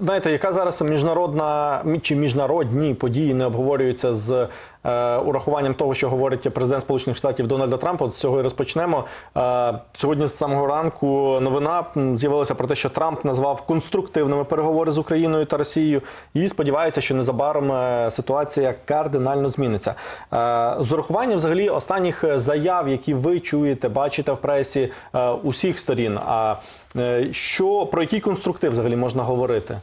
знаєте, яка зараз міжнародна чи міжнародні події не обговорюються з урахуванням того, що говорить президент Сполучених Штатів Дональда Трампа. З цього і розпочнемо. Е, сьогодні з самого ранку новина з'явилася про те, що Трамп назвав конструктивними переговори з Україною та Росією, і сподівається, що незабаром е, ситуація кардинально зміниться. Е, з урахуванням взагалі останніх заяв, які ви чуєте, бачите в пресі е, усіх сторін. А е, що про який конструктив взагалі можна говорити?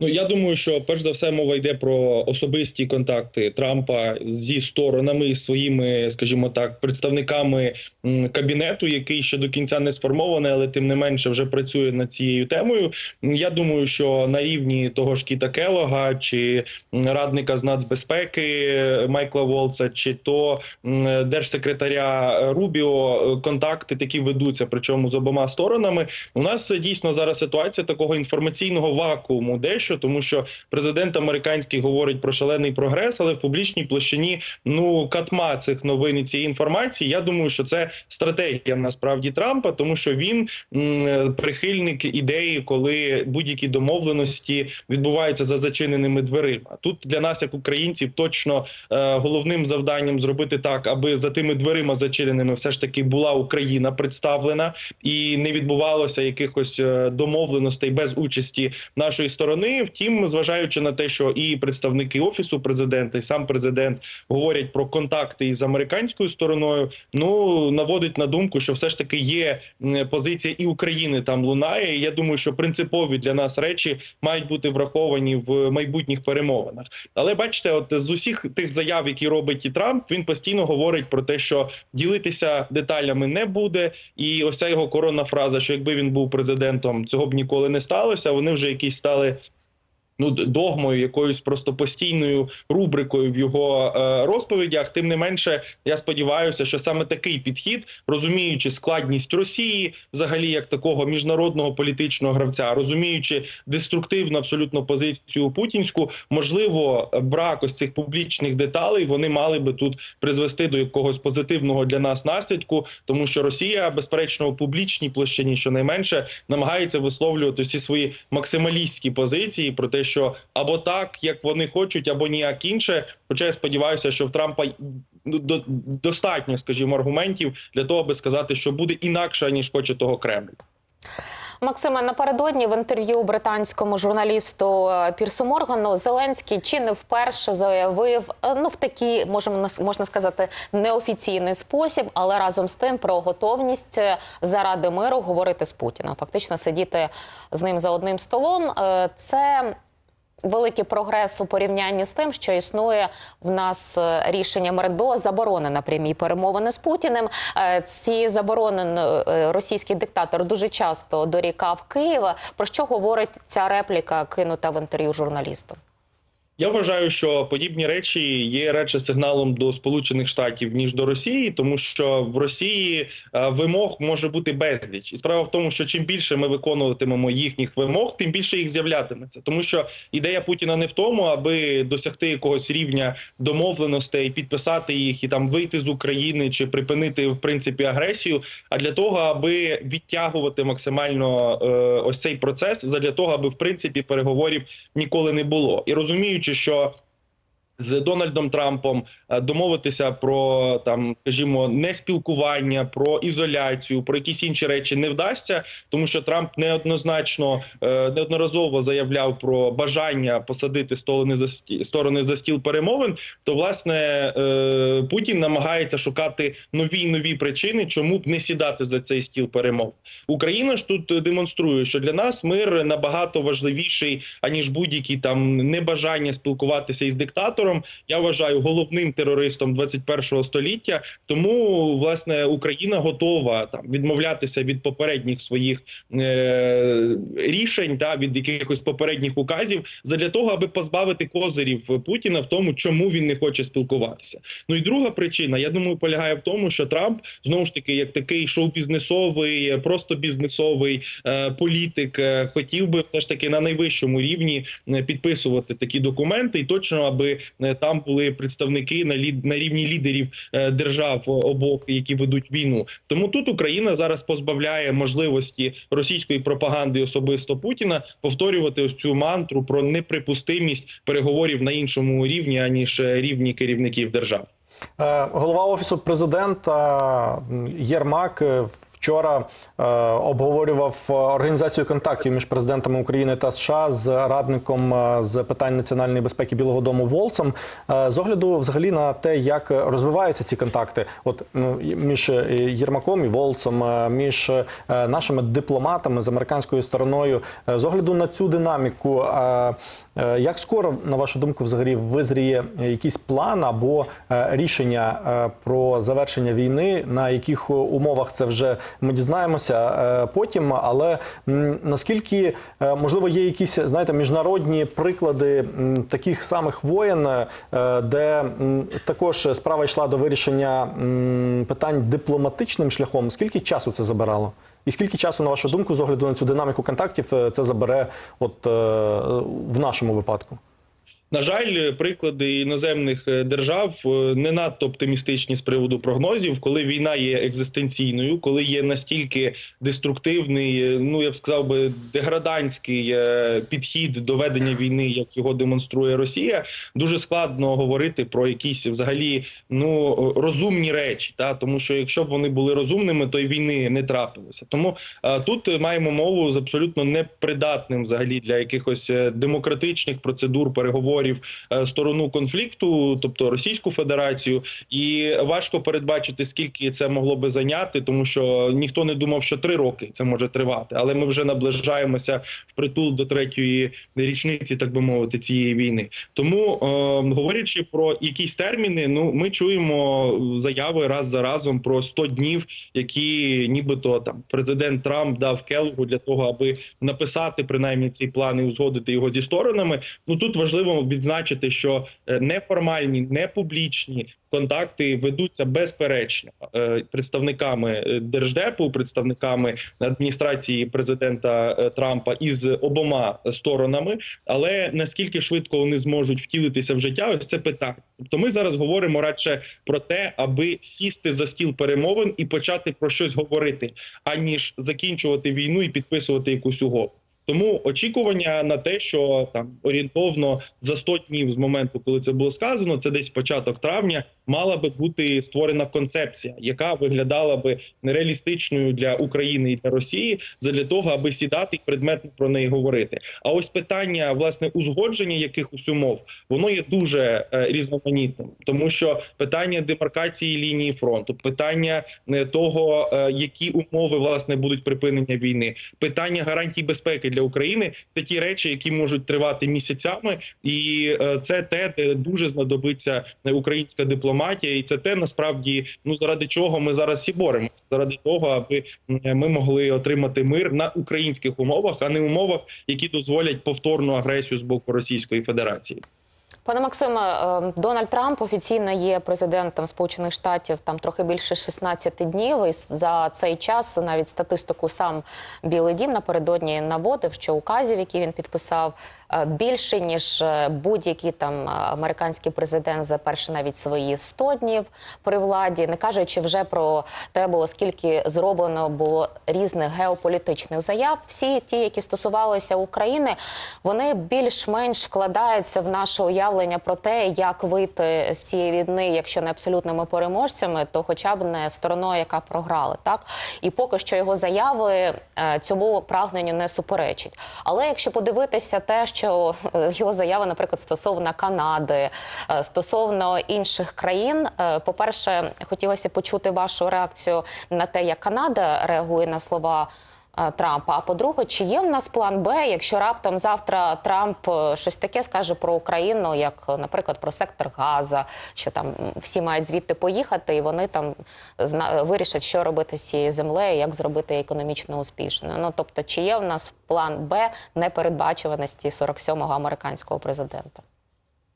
Ну я думаю, що перш за все мова йде про особисті контакти Трампа зі сторонами своїми, скажімо так, представниками кабінету, який ще до кінця не сформований, але тим не менше вже працює над цією темою. Я думаю, що на рівні того ж Кіта Келога чи радника з нацбезпеки е, Майкла Волца, чи то держсекретаря Рубіо е, контакти такі ведуться, причому з обома сторонами. У нас е, дійсно зараз ситуація такого інформаційного вакууму, дещо тому, що президент американський говорить про шалений прогрес, але в публічній площині ну катма цих новин і цієї інформації. Я думаю, що це стратегія насправді Трампа, тому що він м, прихильник ідеї, коли будь-які домовленості відбуваються за зачиненими дверима. Тут для нас, як українців, точно е, головним завданням зробити так, аби за тими дверима зачиненими все ж таки була Україна представлена і не відбувалося якихось е, домовленостей без участі нашої сторони. Втім, зважаючи на те, що і представники офісу президента, і сам президент говорять про контакти із американською стороною, ну наводить на думку, що все ж таки є позиція і України там лунає. І я думаю, що принципові для нас речі мають бути враховані в майбутніх перемовинах. Але бачите, от з усіх тих заяв, які робить і Трамп, він постійно говорить про те, що ділитися деталями не буде. І ось ця його коронна фраза, що якби він був президентом, цього б ніколи не сталося. Вони вже якісь стали. Ну, догмою, якоюсь просто постійною рубрикою в його е, розповідях. Тим не менше, я сподіваюся, що саме такий підхід, розуміючи складність Росії, взагалі як такого міжнародного політичного гравця, розуміючи деструктивну абсолютно позицію путінську, можливо, брак ось цих публічних деталей вони мали би тут призвести до якогось позитивного для нас наслідку, тому що Росія, безперечно, у публічній площині, щонайменше, намагається висловлювати всі свої максималістські позиції про те, що або так, як вони хочуть, або ніяк інше. Хоча я сподіваюся, що в Трампа ну, до, достатньо, скажімо, аргументів для того, аби сказати, що буде інакше ніж хоче того Кремль. Максиме, напередодні в інтерв'ю британському журналісту е, Пірсу Моргану Зеленський чи не вперше заявив е, ну в такий, можемо можна сказати, неофіційний спосіб, але разом з тим про готовність е, заради миру говорити з Путіним. Фактично сидіти з ним за одним столом. Це великий прогрес у порівнянні з тим, що існує в нас е, рішенням РНБО заборони на прямі перемовини з Путіним. Е, Ці заборони е, російський диктатор дуже часто дорікав Києва. Про що говорить ця репліка, кинута в інтерв'ю журналісту? Я вважаю, що подібні речі є радше сигналом до Сполучених Штатів ніж до Росії, тому що в Росії е, вимог може бути безліч, і справа в тому, що чим більше ми виконуватимемо їхніх вимог, тим більше їх з'являтиметься. Тому що ідея Путіна не в тому, аби досягти якогось рівня домовленостей, підписати їх і там вийти з України чи припинити в принципі агресію, а для того, аби відтягувати максимально е, ось цей процес, задля того, аби в принципі переговорів ніколи не було. І розуміючи, що з Дональдом Трампом е, домовитися про там, скажімо, не спілкування, про ізоляцію, про якісь інші речі не вдасться, тому що Трамп неоднозначно е, неодноразово заявляв про бажання посадити сторони за сті- сторони за стіл перемовин. То власне е, Путін намагається шукати нові нові причини, чому б не сідати за цей стіл перемов. Україна ж тут демонструє, що для нас мир набагато важливіший аніж будь-які там небажання спілкуватися із диктатором. Я вважаю головним терористом 21-го століття. Тому власне Україна готова там відмовлятися від попередніх своїх е- рішень та від якихось попередніх указів задля того, аби позбавити козирів Путіна в тому, чому він не хоче спілкуватися. Ну і друга причина, я думаю, полягає в тому, що Трамп знову ж таки, як такий шоу-бізнесовий, просто бізнесовий е, політик, е, хотів би все ж таки на найвищому рівні е, підписувати такі документи, і точно аби там були представники на лід на рівні лідерів е, держав обох, які ведуть війну. Тому тут Україна зараз позбавляє можливості російської пропаганди особисто Путіна повторювати ось цю мантру про неприпустимість переговорів на іншому рівні аніж е, рівні керівників держав. Е, Голова офісу президента Єрмак е, вчора е, обговорював е, організацію контактів між президентами України та США з радником е, з питань національної безпеки Білого Дому Волцем. Е, з огляду взагалі на те, як розвиваються ці контакти, от ну, між е, Єрмаком і Волцем, між е, нашими дипломатами з американською стороною, е, з огляду на цю динаміку. е, Як скоро, на вашу думку, взагалі визріє якийсь план або рішення про завершення війни, на яких умовах це вже ми дізнаємося е, потім. Але наскільки е, можливо є якісь знаєте міжнародні приклади таких самих воєн, е, де також справа йшла до вирішення питань дипломатичним шляхом? Скільки часу це забирало? І скільки часу, на вашу думку, з огляду на цю динаміку контактів, це забере от в нашому випадку? На жаль, приклади іноземних е, держав е, не надто оптимістичні з приводу прогнозів, коли війна є екзистенційною, коли є настільки деструктивний, е, ну я б сказав би деградантський підхід до ведення війни, як його демонструє Росія, дуже складно говорити про якісь взагалі ну розумні речі. Та тому, що якщо б вони були розумними, то й війни не трапилося. Тому е, тут маємо мову з абсолютно непридатним взагалі для якихось демократичних процедур переговорів е, сторону конфлікту, тобто Російську Федерацію, і важко передбачити, скільки це могло би зайняти, тому що ніхто не думав, що три роки це може тривати. Але ми вже наближаємося впритул до третьої річниці, так би мовити, цієї війни. Тому е, говорячи про якісь терміни, ну ми чуємо заяви раз за разом про 100 днів, які нібито там президент Трамп дав Келлогу для того, аби написати принаймні ці плани, узгодити його зі сторонами. Ну тут важливо відзначити, що е, неформальні, не публічні контакти ведуться безперечно е, представниками е, держдепу, представниками адміністрації президента Трампа із обома сторонами. Але наскільки швидко вони зможуть втілитися в життя, ось це питання. Тобто, ми зараз говоримо радше про те, аби сісти за стіл перемовин і почати про щось говорити, аніж закінчувати війну і підписувати якусь угоду. Тому очікування на те, що там орієнтовно за 100 днів з моменту, коли це було сказано, це десь початок травня, мала би бути створена концепція, яка виглядала би нереалістичною для України і для Росії, задля того, аби сідати і предметно про неї говорити. А ось питання власне узгодження якихось умов, воно є дуже е, різноманітним, тому що питання демаркації лінії фронту, питання е, того, е, які умови власне будуть припинення війни, питання гарантій безпеки для України. Це ті речі, які можуть тривати місяцями, і е, це те, де дуже знадобиться українська дипломатія, і це те насправді ну заради чого ми зараз всі боремося, заради того, аби ми могли отримати мир на українських умовах, а не умовах, які дозволять повторну агресію з боку Російської Федерації. Пане Максиме, е, Дональд Трамп офіційно є президентом Сполучених Штатів там трохи більше 16 днів. І за цей час навіть статистику сам Білий Дім напередодні наводив, що указів, які він підписав, більше ніж е, будь-який там американський президент за перші навіть свої 100 днів при владі, не кажучи вже про те, було скільки зроблено було різних геополітичних заяв. Всі ті, які стосувалися України, вони більш-менш вкладаються в наше уявлення про те, як вийти з цієї війни, якщо не абсолютними переможцями, то хоча б не стороною, яка програла, так і поки що його заяви е, цьому прагненню не суперечить. Але якщо подивитися те, що е, його заяви, наприклад, стосовно Канади, е, стосовно інших країн, е, по-перше, хотілося почути вашу реакцію на те, як Канада реагує на слова. Е, Трампа. А по-друге, чи є в нас план Б, якщо раптом завтра Трамп е, щось таке скаже про Україну, як, е, наприклад, про сектор Газа, що там всі мають звідти поїхати, і вони там зна- вирішать, що робити з цією землею, як зробити економічно успішною. Ну тобто, чи є в нас план Б непередбачуваності 47-го американського президента?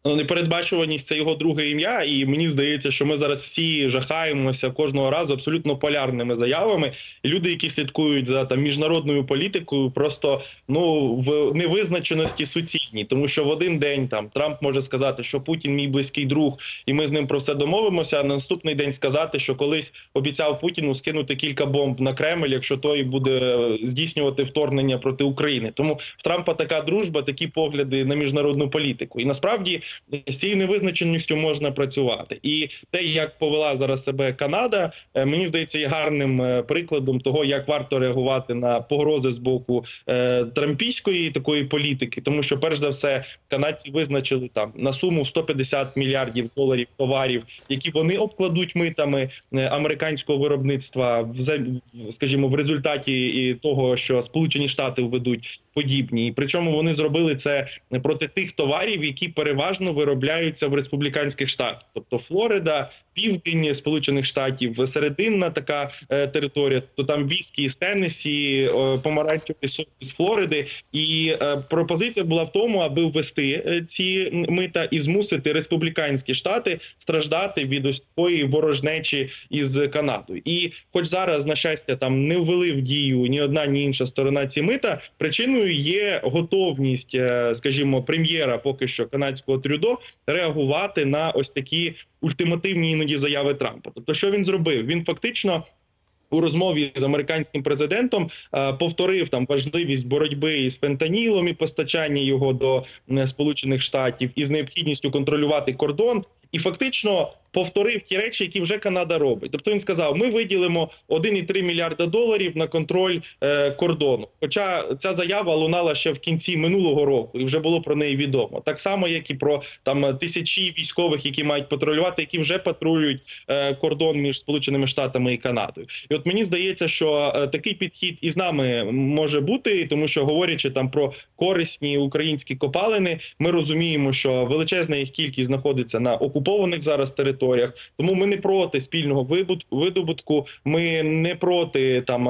Ну, непередбачуваність це його друге ім'я, і мені здається, що ми зараз всі жахаємося кожного разу абсолютно полярними заявами. Люди, які слідкують за там міжнародною політикою, просто ну в невизначеності суцільні, тому що в один день там Трамп може сказати, що Путін мій близький друг, і ми з ним про все домовимося. А на наступний день сказати, що колись обіцяв Путіну скинути кілька бомб на Кремль, якщо той буде здійснювати вторгнення проти України. Тому в Трампа така дружба, такі погляди на міжнародну політику. І насправді з цією невизначеністю можна працювати. І те, як повела зараз себе Канада, е, мені здається, є гарним е, прикладом того, як варто реагувати на погрози з боку е, трампійської такої політики, тому що, перш за все, канадці визначили там на суму в 150 мільярдів доларів товарів, які вони обкладуть митами американського виробництва, в- скажімо, в результаті і того, що Сполучені Штати введуть подібні, і причому вони зробили це проти тих товарів, які переважно виробляються в республіканських штатах, тобто Флорида, південь Сполучених Штатів, серединна така е, територія, то там віскі з Теннесі, е, помаранчевий сок з Флориди. І е, пропозиція була в тому, аби ввести ці мита і змусити республіканські штати страждати від ось такої ворожнечі із Канадою. І, хоч зараз, на щастя, там не ввели в дію ні одна, ні інша сторона ці мита, причиною є готовність, скажімо, прем'єра поки що канадського трюдо реагувати на ось такі ультимативні іноді заяви Трампа. Тобто, що він зробив? Він фактично. У розмові з американським президентом е, повторив там важливість боротьби із фентанілом і постачання його до Сполучених Штатів із необхідністю контролювати кордон, і фактично повторив ті речі, які вже Канада робить. Тобто він сказав: ми виділимо 1,3 мільярда доларів на контроль е, кордону. Хоча ця заява лунала ще в кінці минулого року, і вже було про неї відомо. Так само, як і про там тисячі військових, які мають патрулювати, які вже патрулюють е, кордон між Сполученими Штатами і Канадою. І от мені здається, що е, такий підхід і з нами може бути, тому що говорячи там про корисні українські копалини, ми розуміємо, що величезна їх кількість знаходиться на окупованих зараз територіях. Тому ми не проти спільного видобутку. Ми не проти там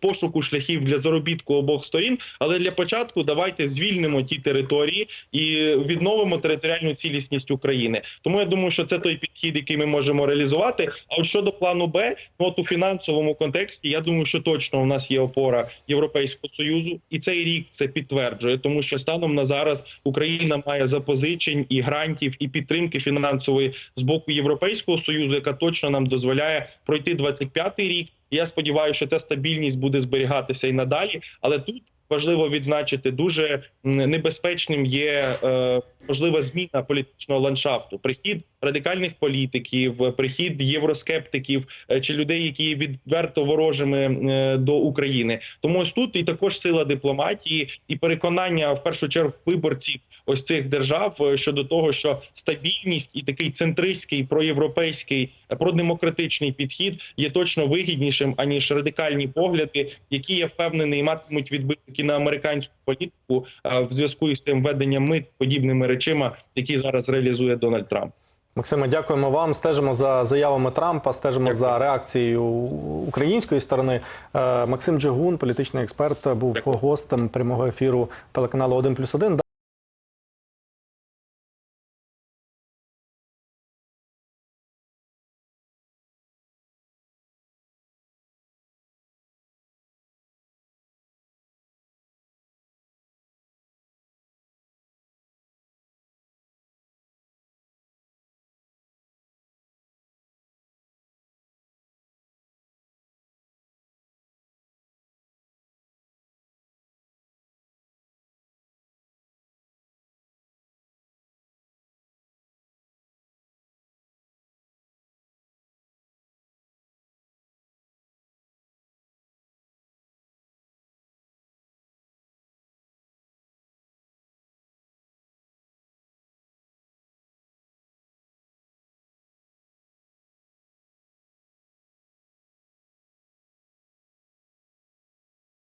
пошуку шляхів для заробітку обох сторін. Але для початку давайте звільнимо ті території і відновимо територіальну цілісність України. Тому я думаю, що це той підхід, який ми можемо реалізувати. А от щодо плану Б, ну от у фінансовому контексті, я думаю, що точно у нас є опора Європейського союзу, і цей рік це підтверджує, тому що станом на зараз Україна має запозичень і грантів, і підтримки фінансової з боку Європейського союзу, яка точно нам дозволяє пройти 25-й рік. Я сподіваюся, що ця стабільність буде зберігатися і надалі. Але тут важливо відзначити дуже небезпечним є е, можлива зміна політичного ландшафту, прихід радикальних політиків, прихід євроскептиків е, чи людей, які є відверто ворожими е, до України. Тому ось тут і також сила дипломатії і переконання в першу чергу виборців ось цих держав е, щодо того, що стабільність і такий центристський проєвропейський е, продемократичний підхід є точно вигіднішим аніж радикальні погляди, які я впевнений матимуть відбитки на американську політику е, в зв'язку із цим введенням мит подібними речима, які зараз реалізує Дональд Трамп. Максиме, дякуємо вам. Стежимо за заявами Трампа, стежимо за реакцією української сторони. Максим Джигун, політичний експерт, був гостем прямого ефіру телеканалу 1+,1.